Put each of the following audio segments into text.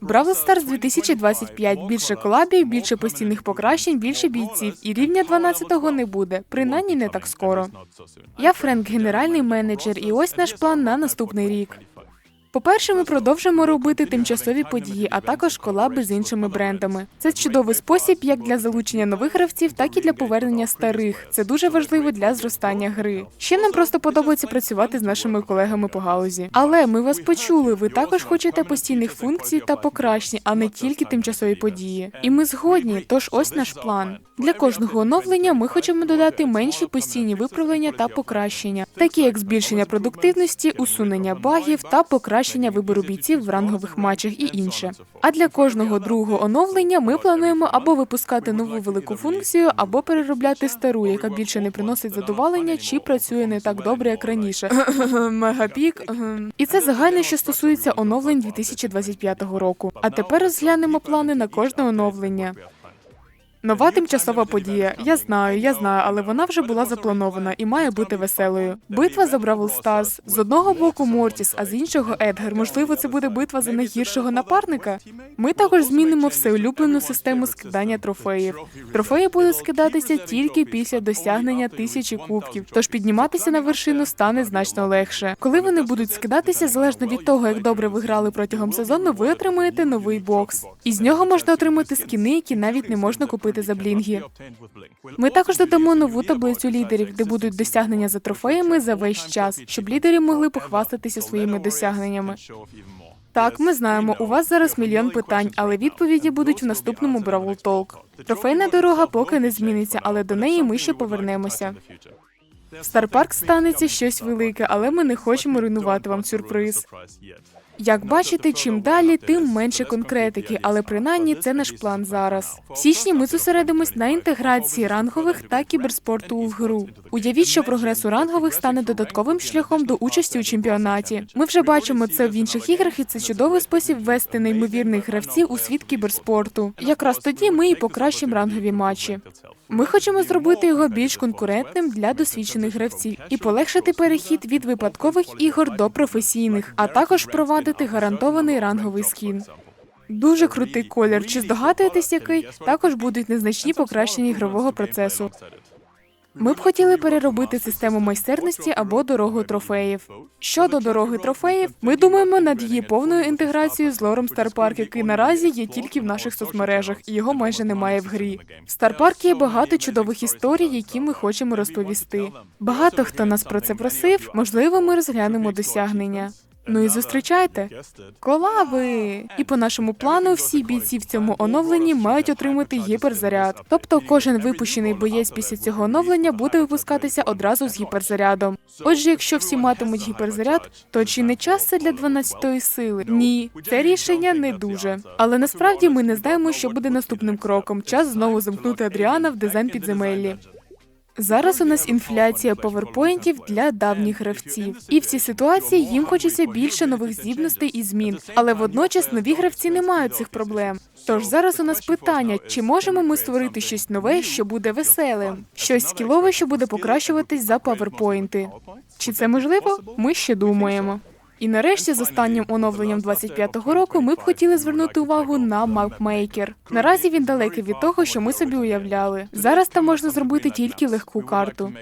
Бравл Старс 2025. Більше колабів, більше постійних покращень, більше бійців. І рівня 12-го не буде. Принаймні не так скоро. Я Френк, генеральний менеджер, і ось наш план на наступний рік. По-перше, ми продовжимо робити тимчасові події, а також колаби з іншими брендами. Це чудовий спосіб як для залучення нових гравців, так і для повернення старих. Це дуже важливо для зростання гри. Ще нам просто подобається працювати з нашими колегами по галузі. Але ми вас почули. Ви також хочете постійних функцій та покращень, а не тільки тимчасові події. І ми згодні. Тож ось наш план. Для кожного оновлення ми хочемо додати менші постійні виправлення та покращення, такі як збільшення продуктивності, усунення багів та покращення вибору бійців в рангових матчах і інше. А для кожного другого оновлення ми плануємо або випускати нову велику функцію, або переробляти стару, яка більше не приносить задоволення чи працює не так добре, як раніше. Мегапік. І це загальне, що стосується оновлень 2025 року. А тепер розглянемо плани на кожне оновлення. Нова тимчасова подія. Я знаю, я знаю, але вона вже була запланована і має бути веселою. Битва за Бравл Старс. З одного боку Мортіс, а з іншого Едгар. Можливо, це буде битва за найгіршого напарника. Ми також змінимо всеулюблену систему скидання трофеїв. Трофеї будуть скидатися тільки після досягнення тисячі кубків, тож підніматися на вершину стане значно легше. Коли вони будуть скидатися, залежно від того, як добре ви грали протягом сезону, ви отримаєте новий бокс. Із нього можна отримати скіни, які навіть не можна купити за блінгі. Ми також додамо нову таблицю лідерів, де будуть досягнення за трофеями за весь час, щоб лідери могли похвастатися своїми досягненнями. Так, ми знаємо, у вас зараз мільйон питань, але відповіді будуть в наступному Бравл Толк. Трофейна дорога поки не зміниться, але до неї ми ще повернемося. Старпарк станеться щось велике, але ми не хочемо руйнувати вам сюрприз. Як бачите, чим далі, тим менше конкретики, але принаймні це наш план зараз. В січні ми зосередимось на інтеграції рангових та кіберспорту в гру. Уявіть, що прогрес у рангових стане додатковим шляхом до участі у чемпіонаті. Ми вже бачимо це в інших іграх, і це чудовий спосіб ввести неймовірних гравців у світ кіберспорту. Якраз тоді ми і покращимо рангові матчі. Ми хочемо зробити його більш конкурентним для досвідчених гравців і полегшити перехід від випадкових ігор до професійних, а також впровадити гарантований ранговий скін. Дуже крутий колір. Чи здогадуєтесь, який також будуть незначні покращення ігрового процесу. Ми б хотіли переробити систему майстерності або дорогу трофеїв. Щодо дороги трофеїв, ми думаємо над її повною інтеграцією з лором Старпарк, який наразі є тільки в наших соцмережах, і його майже немає в грі. В Старпарк є багато чудових історій, які ми хочемо розповісти. Багато хто нас про це просив. Можливо, ми розглянемо досягнення. Ну і зустрічайте колаби. І по нашому плану всі бійці в цьому оновленні мають отримати гіперзаряд. Тобто кожен випущений боєць після цього оновлення буде випускатися одразу з гіперзарядом. Отже, якщо всі матимуть гіперзаряд, то чи не час це для 12-ї сили? Ні, це рішення не дуже. Але насправді ми не знаємо, що буде наступним кроком. Час знову замкнути Адріана в дизайн підземеллі. Зараз у нас інфляція поверпоінтів для давніх гравців, і в цій ситуації їм хочеться більше нових здібностей і змін, але водночас нові гравці не мають цих проблем. Тож зараз у нас питання: чи можемо ми створити щось нове, що буде веселим, щось скілове, що буде покращуватись за паверпоінти? Чи це можливо? Ми ще думаємо. І нарешті, з останнім оновленням 25-го року, ми б хотіли звернути увагу на мапмейкер. Наразі він далекий від того, що ми собі уявляли. Зараз там можна зробити тільки легку карту.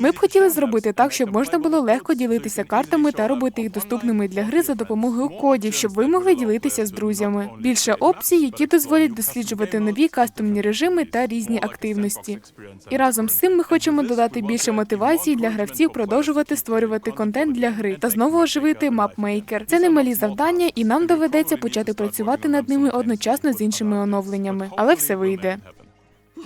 Ми б хотіли зробити так, щоб можна було легко ділитися картами та робити їх доступними для гри за допомогою кодів, щоб ви могли ділитися з друзями. Більше опцій, які дозволять досліджувати нові кастомні режими та різні активності. І разом з цим ми хочемо додати більше мотивації для гравців продовжувати створювати контент для гри та знову оживити мапмейкер. Це немалі завдання, і нам доведеться почати працювати над ними одночасно з іншими оновленнями, але все вийде.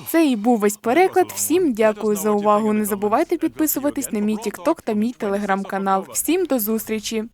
Це і був весь переклад. Всім дякую за увагу. Не забувайте підписуватись на мій TikTok та мій телеграм-канал. Всім до зустрічі!